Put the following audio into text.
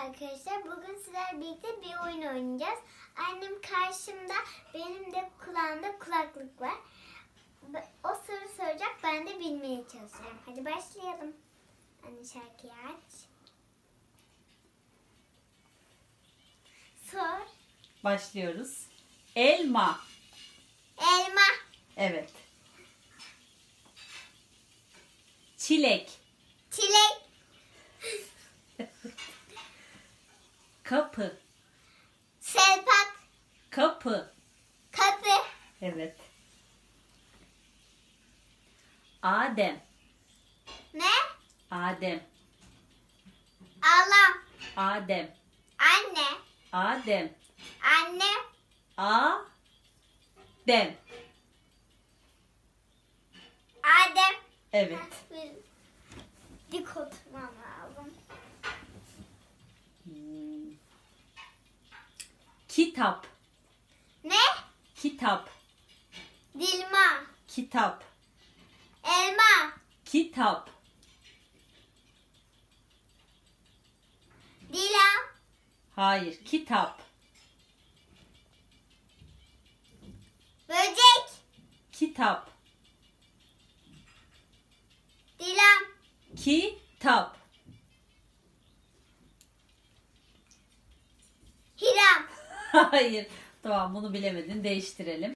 arkadaşlar. Bugün sizlerle birlikte bir oyun oynayacağız. Annem karşımda, benim de kulağımda kulaklık var. O soru soracak, ben de bilmeye çalışacağım. Hadi başlayalım. Anne şarkıyı aç. Sor. Başlıyoruz. Elma. Elma, Evet. Çilek. çilek, Kapı. selpak, Kapı. kapı, Evet. Adem. ne? Adem. Allah, Adem. anne, Adem. anne, A. Dem. Adem. Evet. Kitap. Ne? Kitap. Dilma, Kitap. elma, Kitap. dilam, Hayır. Kitap. böcek, Kitap. dilam, Kitap. Hayır. Tamam bunu bilemedin. Değiştirelim.